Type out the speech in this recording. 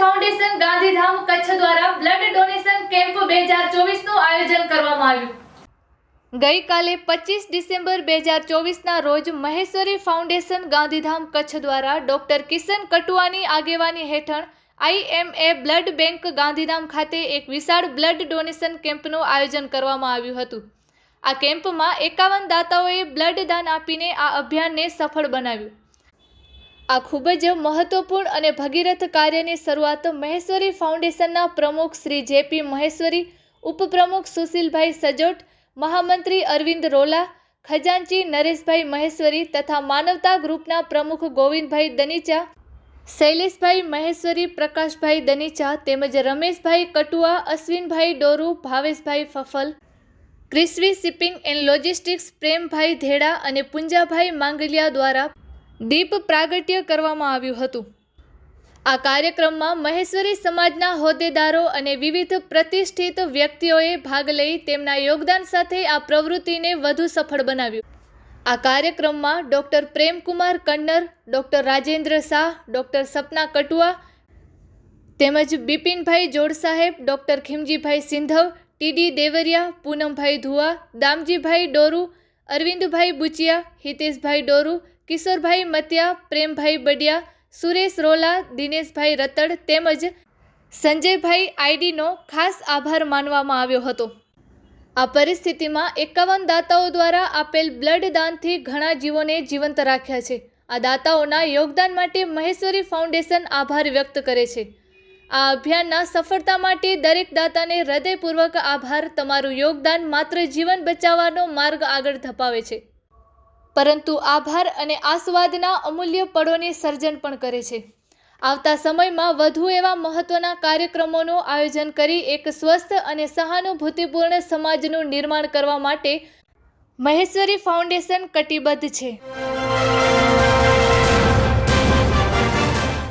Foundation Gandhidham Kutch દ્વારા blood donation camp બે હજાર ચોવીસનું આયોજન કરવામાં આવ્યું. ગઈકાલે પચીસ ડિસેમ્બર બે હજાર ચોવીસના રોજ મહેશ્વરી ફાઉન્ડેશન ગાંધીધામ કચ્છ દ્વારા ડૉક્ટર કિશન કટુઆની આગેવાની હેઠળ આઈએમએ બ્લડ બેંક ગાંધીધામ ખાતે એક વિશાળ બ્લડ ડોનેશન કેમ્પનું આયોજન કરવામાં આવ્યું હતું. આ કેમ્પમાં એકાવન દાતાઓએ બ્લડ દાન આપીને આ અભિયાનને સફળ બનાવ્યું. આ ખૂબ જ મહત્વપૂર્ણ અને ભગીરથ કાર્યની શરૂઆત મહેશ્વરી ફાઉન્ડેશનના પ્રમુખ શ્રી જેપી મહેશ્વરી, ઉપપ્રમુખ સુશીલભાઈ સજોટ, મહામંત્રી અરવિંદ રોલા, ખજાનચી નરેશભાઈ મહેશ્વરી તથા માનવતા ગ્રુપના પ્રમુખ ગોવિંદભાઈ દનીચા, શૈલેષભાઈ મહેશ્વરી, પ્રકાશભાઈ દનીચા તેમજ Rameshbhai Katua, Ashwinbhai Doru, Bhaveshbhai Phaphal Krisvi shipping and logistics Prembhai Dheda અને પુંજાભાઈ માંગલિયા દ્વારા દીપ પ્રાગટ્ય કરવામાં આવ્યું હતું. આ કાર્યક્રમમાં મહેશ્વરી સમાજના હોદ્દેદારો અને વિવિધ પ્રતિષ્ઠિત વ્યક્તિઓએ ભાગ લઈ તેમના યોગદાન સાથે આ પ્રવૃત્તિને વધુ સફળ બનાવ્યું. આ કાર્યક્રમમાં doctor Premkumar Kannar, doctor Rajendra Shah, doctor Sapna Katua, તેમજ બિપિનભાઈ જોડ સાહેબ, ડૉક્ટર ખીમજીભાઈ સિંધવ, ટીડી દેવરિયા, પૂનમભાઈ ધુઆ, દામજીભાઈ ડોરુ, અરવિંદભાઈ બુચિયા, હિતેશભાઈ ડોરુ કિશોરભાઈ મતિયા, પ્રેમભાઈ બડિયા, સુરેશ રોલા, દિનેશભાઈ રતડ તેમજ સંજયભાઈ આઈડીનો ખાસ આભાર માનવામાં આવ્યો હતો. આ પરિસ્થિતિમાં એકાવન દાતાઓ દ્વારા આપેલ બ્લડ દાનથી ઘણા જીવોને જીવંત રાખ્યા છે. આ દાતાઓના યોગદાન માટે મહેશ્વરી ફાઉન્ડેશન આભાર વ્યક્ત કરે છે. આ અભિયાનના સફળતા માટે દરેક દાતાને હૃદયપૂર્વક આભાર. તમારું યોગદાન માત્ર જીવન બચાવવાનો માર્ગ આગળ ધપાવે છે. પરંતુ આભાર અને આસ્વાદના અમૂલ્ય પળોની સર્જન પણ કરે છે. આવતા સમયમાં વધુ એવા મહત્ત્વના કાર્યક્રમોનું આયોજન કરી એક સ્વસ્થ અને સહાનુભૂતિપૂર્ણ સમાજનું નિર્માણ કરવા માટે મહેશ્વરી ફાઉન્ડેશન કટિબદ્ધ છે.